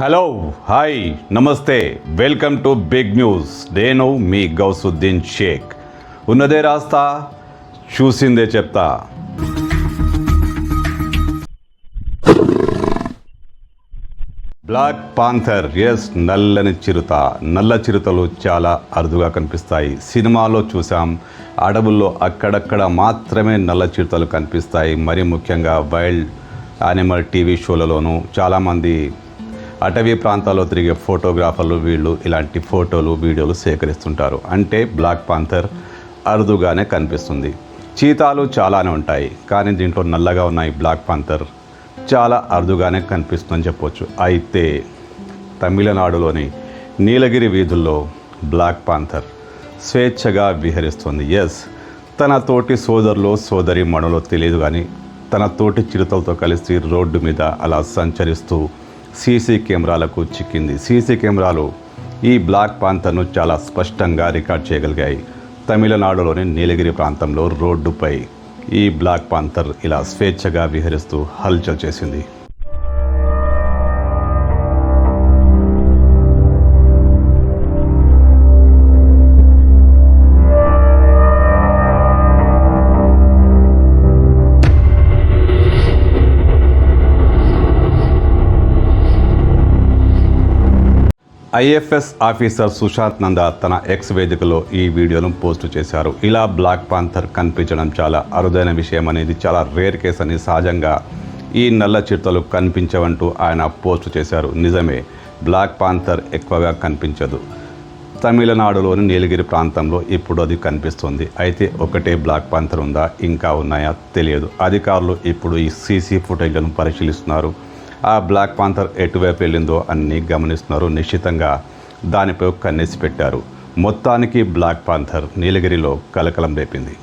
Hello hi namaste welcome to big news. నేను మీ గౌసుద్దీన్ షేక్. ఉన్నదే రాస్తా చూసిందే చెప్తా. బ్లాక్ పాంథర్ ఎస్ నల్లని చిరుత. నల్ల చిరుతలు చాలా అరుదుగా కనిపిస్తాయి. సినిమాలో చూసాం అడవుల్లో అక్కడక్కడ మాత్రమే నల్ల చిరుతలు కనిపిస్తాయి. మరి ముఖ్యంగా వైల్డ్ యానిమల్ టీవీ షోలలోనూ చాలామంది అటవీ ప్రాంతాల్లో తిరిగే ఫోటోగ్రాఫర్లు వీళ్ళు ఇలాంటి ఫోటోలు వీడియోలు సేకరిస్తుంటారు. అంటే బ్లాక్ పాంథర్ అరుదుగానే కనిపిస్తుంది. చీతాలు చాలానే ఉంటాయి కానీ దీంట్లో నల్లగా ఉన్నాయి బ్లాక్ పాంథర్ చాలా అరుదుగానే కనిపిస్తుందని చెప్పొచ్చు. అయితే తమిళనాడులోని నీలగిరి వీధుల్లో బ్లాక్ పాంథర్ స్వేచ్ఛగా విహరిస్తుంది. ఎస్ తన తోటి సోదరులు సోదరి మణులో తెలియదు కానీ తన తోటి చిరుతలతో కలిసి రోడ్డు మీద అలా సంచరిస్తూ సీసీ కెమెరాలకు చిక్కింది. సీసీ కెమెరాలు ఈ బ్లాక్ పాంథర్ను చాలా స్పష్టంగా రికార్డ్ చేయగలిగాయి. తమిళనాడులోని నీలగిరి ప్రాంతంలో రోడ్డుపై ఈ బ్లాక్ పాంతర్ ఇలా స్వేచ్ఛగా విహరిస్తూ హల్చల్ చేసింది. ఐఎఫ్ఎస్ ఆఫీసర్ సుశాంత్ నంద తన ఎక్స్ వేదికలో ఈ వీడియోను పోస్ట్ చేశారు. ఇలా బ్లాక్ పాంథర్ కనిపించడం చాలా అరుదైన విషయం అనేది చాలా రేర్ కేస్ అని సహజంగా ఈ నల్ల చిరుతలు కనిపించవంటూ ఆయన పోస్ట్ చేశారు. నిజమే బ్లాక్ పాంథర్ ఎక్కువగా కనిపించదు. తమిళనాడులోని నీలగిరి ప్రాంతంలో ఇప్పుడు అది కనిపిస్తుంది. అయితే ఒకటే బ్లాక్ పాంథర్ ఉందా ఇంకా ఉన్నాయా తెలియదు. అధికారులు ఇప్పుడు ఈ సీసీ ఫుటేజ్లను పరిశీలిస్తున్నారు. ఆ బ్లాక్ పాంథర్ ఎటువైపు వెళ్ళిందో అన్నీ గమనిస్తున్నారు. నిశ్చితంగా దానిపై కన్నేసి పెట్టారు. మొత్తానికి బ్లాక్ పాంథర్ నీలగిరిలో కలకలం రేపింది.